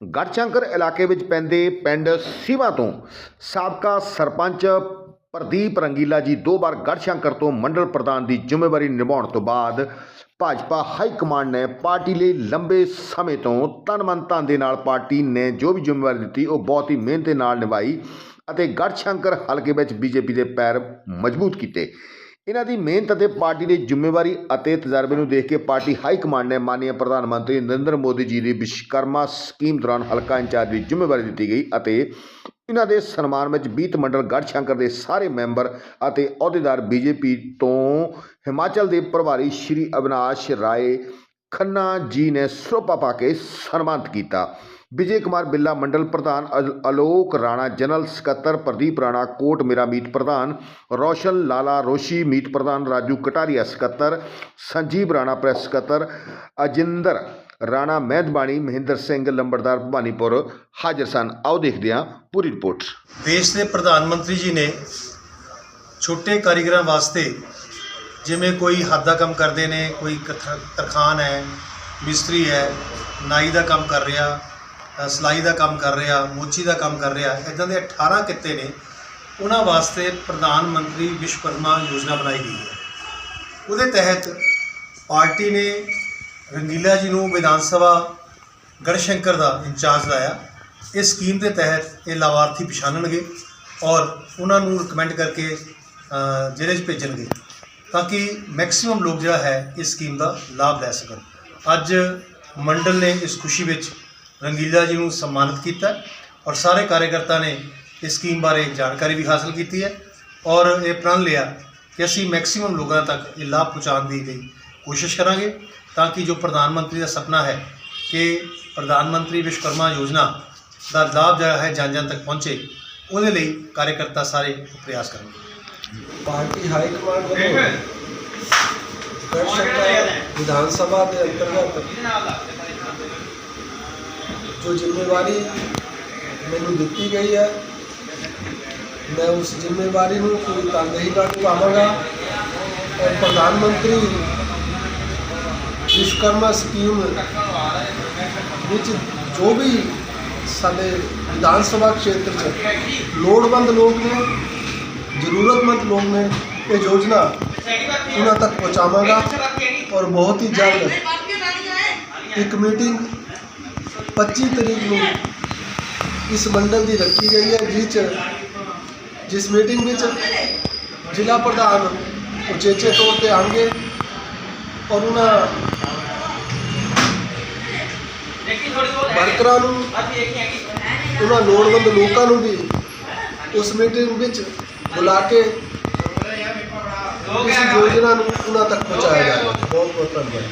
ਗੜਸ਼ੰਕਰ ਇਲਾਕੇ ਵਿੱਚ ਪੈਂਦੇ ਪਿੰਡ ਸਿਵਾ ਤੋਂ ਸਾਬਕਾ ਸਰਪੰਚ ਪ੍ਰਦੀਪ ਰੰਗੀਲਾ ਜੀ ਦੋ ਵਾਰ ਗੜਸ਼ੰਕਰ ਤੋਂ ਮੰਡਲ ਪ੍ਰਧਾਨ ਦੀ ਜ਼ਿੰਮੇਵਾਰੀ ਨਿਭਾਉਣ ਤੋਂ ਬਾਅਦ ਭਾਜਪਾ ਹਾਈ ਕਮਾਂਡ ਨੇ ਪਾਰਟੀ ਲਈ ਲੰਬੇ ਸਮੇਂ ਤੋਂ ਤਨ ਮਨ ਧਨ ਦੇ ਨਾਲ ਪਾਰਟੀ ਨੇ ਜੋ ਵੀ ਜ਼ਿੰਮੇਵਾਰੀ ਦਿੱਤੀ, ਉਹ ਬਹੁਤ ਹੀ ਮਿਹਨਤ ਨਾਲ ਨਿਭਾਈ ਅਤੇ ਗੜਸ਼ੰਕਰ ਹਲਕੇ ਵਿੱਚ ਬੀਜੇਪੀ ਦੇ ਪੈਰ ਮਜ਼ਬੂਤ ਕੀਤੇ। ਇਹਨਾਂ ਦੀ ਮਿਹਨਤ ਅਤੇ ਪਾਰਟੀ ਦੀ ਜ਼ਿੰਮੇਵਾਰੀ ਅਤੇ ਤਜਰਬੇ ਨੂੰ ਦੇਖ ਕੇ ਪਾਰਟੀ ਹਾਈ ਕਮਾਂਡ ਨੇ ਮਾਨਯ ਪ੍ਰਧਾਨ ਮੰਤਰੀ ਨਰਿੰਦਰ ਮੋਦੀ ਜੀ ਦੀ ਵਿਸ਼ਕਰਮਾ ਸਕੀਮ ਦੌਰਾਨ ਹਲਕਾ ਇੰਚਾਰਜ ਦੀ ਜ਼ਿੰਮੇਵਾਰੀ ਦਿੱਤੀ ਗਈ ਅਤੇ ਇਹਨਾਂ ਦੇ ਸਨਮਾਨ ਵਿੱਚ ਬੀਤ ਮੰਡਲ ਗੜਸ਼ੰਕਰ ਦੇ ਸਾਰੇ ਮੈਂਬਰ ਅਤੇ ਅਹੁਦੇਦਾਰ ਬੀਜੇਪੀ ਤੋਂ ਹਿਮਾਚਲ ਦੇ ਪ੍ਰਭਾਰੀ ਸ਼੍ਰੀ ਅਵਿਨਾਸ਼ ਰਾਏ ਖੰਨਾ ਜੀ ਨੇ ਸਰੋਪਾ ਪਾ ਕੇ ਸਨਮਾਨਿਤ ਕੀਤਾ। ਵਿਜੇ ਕੁਮਾਰ ਬਿੱਲਾ ਮੰਡਲ ਪ੍ਰਧਾਨ, ਅਲ- ਅਲੋਕ ਰਾਣਾ ਜਨਰਲ ਸਕੱਤਰ ਪ੍ਰਦੀਪ ਰਾਣਾ, ਕੋਟ ਮੇਰਾ ਮੀਤ ਪ੍ਰਧਾਨ, ਰੌਸ਼ਨ ਲਾਲਾ ਰੋਸ਼ੀ ਮੀਤ ਪ੍ਰਧਾਨ, ਰਾਜੂ ਕਟਾਰੀਆ ਸਕੱਤਰ, ਸੰਜੀਵ ਰਾਣਾ ਪ੍ਰੈਸ ਸਕੱਤਰ, ਅਜਿੰਦਰ ਰਾਣਾ ਮਹਿਦਬਾਣੀ, ਮਹਿੰਦਰ ਸਿੰਘ ਲੰਬੜਦਾਰ ਭਵਾਨੀਪੁਰ ਹਾਜ਼ਰ ਸਨ। ਆਓ ਦੇਖਦੇ ਹਾਂ ਪੂਰੀ ਰਿਪੋਰਟ। ਦੇਸ਼ ਦੇ ਪ੍ਰਧਾਨ ਮੰਤਰੀ ਜੀ ਨੇ ਛੋਟੇ ਕਾਰੀਗਰਾਂ ਵਾਸਤੇ ਜਿਵੇਂ ਕੋਈ ਹੱਥ ਦਾ ਕੰਮ ਕਰਦੇ ਨੇ, ਕੋਈ ਕਥ- ਤਰਖਾਨ ਹੈ, ਮਿਸਤਰੀ ਹੈ, ਨਾਈ ਦਾ ਕੰਮ ਕਰ ਰਿਹਾ ਸਿਲਾਈ ਦਾ ਕੰਮ ਕਰ ਰਿਹਾ, ਮੋਚੀ ਦਾ ਕੰਮ ਕਰ ਰਿਹਾ ਇਦਾਂ ਦੇ 18 ਕਿੱਤੇ ਨੇ, ਉਹਨਾਂ ਵਾਸਤੇ ਪ੍ਰਧਾਨ ਮੰਤਰੀ ਵਿਸ਼ਵਕਰਮਾ ਯੋਜਨਾ ਬਣਾਈ ਗਈ ਹੈ। ਉਹਦੇ ਤਹਿਤ ਪਾਰਟੀ ਨੇ ਰੰਗੀਲਾ ਜੀ ਨੂੰ ਵਿਧਾਨ ਸਭਾ ਗੜਸ਼ੰਕਰ ਦਾ ਇੰਚਾਰਜ ਲਾਇਆ। ਇਸ ਸਕੀਮ ਦੇ ਤਹਿਤ ਇਹ ਲਾਭਾਰਥੀ ਪਛਾਣਨਗੇ ਔਰ ਉਹਨਾਂ ਨੂੰ ਰਿਕਮੈਂਡ ਕਰਕੇ ਜ਼ਿਲ੍ਹੇ 'ਚ ਭੇਜਣਗੇ ਤਾਂ ਕਿ ਮੈਕਸਿਮਮ ਲੋਕ ਜਿਹੜਾ ਹੈ ਇਸ ਸਕੀਮ ਦਾ ਲਾਭ ਲੈ ਸਕਣ। ਅੱਜ ਮੰਡਲ ਨੇ ਇਸ ਖੁਸ਼ੀ ਵਿੱਚ ਰੰਗੀਲਾ ਜੀ ਨੂੰ ਸਨਮਾਨਿਤ ਕੀਤਾ ਹੈ ਔਰ ਸਾਰੇ ਕਾਰਜਕਰਤਾ ਨੇ ਇਸ ਸਕੀਮ ਬਾਰੇ ਜਾਣਕਾਰੀ ਵੀ ਹਾਸਲ ਕੀਤੀ ਹੈ ਔਰ ਇਹ ਪ੍ਰਣ ਲਿਆ ਕਿ ਅਸੀਂ ਮੈਕਸਿਮਮ ਲੋਕਾਂ ਤੱਕ ਇਹ ਲਾਭ ਪਹੁੰਚਾਉਣ ਦੀ ਲਈ ਕੋਸ਼ਿਸ਼ ਕਰਾਂਗੇ ਤਾਂ ਕਿ ਜੋ ਪ੍ਰਧਾਨ ਮੰਤਰੀ ਦਾ ਸੁਪਨਾ ਹੈ ਕਿ ਪ੍ਰਧਾਨ ਮੰਤਰੀ ਵਿਸ਼ਵਕਰਮਾ ਯੋਜਨਾ ਦਾ ਲਾਭ ਜਿਹੜਾ ਹੈ ਜਨ ਜਨ ਤੱਕ ਪਹੁੰਚੇ ਉਹਦੇ ਲਈ ਕਾਰਜਕਰਤਾ ਸਾਰੇ ਪ੍ਰਯਾਸ ਕਰਨਗੇ ਪਾਰਟੀ ਹਾਈ ਕਮਾਂਡ ਵੱਲੋਂ ਗੜਸ਼ੰਕਰ ਵਿਧਾਨ ਸਭਾ ਦੇ ਅੰਤਰਗਤ ਜੋ ਜ਼ਿੰਮੇਵਾਰੀ ਮੈਨੂੰ ਦਿੱਤੀ ਗਈ ਹੈ ਮੈਂ ਉਸ ਜ਼ਿੰਮੇਵਾਰੀ ਨੂੰ ਪੂਰੀ ਤਨਦੇਹੀ ਨਾਲ ਨਿਭਾਵਾਂਗਾ ਔਰ ਪ੍ਰਧਾਨ ਮੰਤਰੀ ਵਿਸ਼ਵਕਰਮਾ ਸਕੀਮ ਵਿੱਚ ਜੋ ਵੀ ਸਾਡੇ ਵਿਧਾਨ ਸਭਾ ਖੇਤਰ 'ਚ ਲੋੜਵੰਦ ਲੋਕ ਨੇ ਜ਼ਰੂਰਤਮੰਦ ਲੋਕ ਨੇ ਇਹ ਯੋਜਨਾ ਉਹਨਾਂ ਤੱਕ ਪਹੁੰਚਾਵਾਂਗਾ ਔਰ ਬਹੁਤ ਹੀ ਜਲਦ ਇੱਕ ਮੀਟਿੰਗ 25 ਤਰੀਕ ਨੂੰ ਇਸ ਮੰਡਲ ਦੀ ਰੱਖੀ ਗਈ ਹੈ, ਜਿਸ 'ਚ ਜਿਸ ਮੀਟਿੰਗ ਵਿੱਚ ਜ਼ਿਲ੍ਹਾ ਪ੍ਰਧਾਨ ਉਚੇਚੇ ਤੌਰ ਤੇ ਆਉਣਗੇ ਔਰ ਉਹਨਾਂ ਵਰਕਰਾਂ ਨੂੰ ਉਹਨਾਂ ਲੋੜਵੰਦ ਲੋਕਾਂ ਨੂੰ ਵੀ ਉਸ ਮੀਟਿੰਗ ਵਿੱਚ ਬੁਲਾ ਕੇ ਇਸ ਯੋਜਨਾ ਨੂੰ ਉਹਨਾਂ ਤੱਕ ਪਹੁੰਚਾਇਆ ਜਾਏਗਾ ਬਹੁਤ ਬਹੁਤ ਧੰਨਵਾਦ।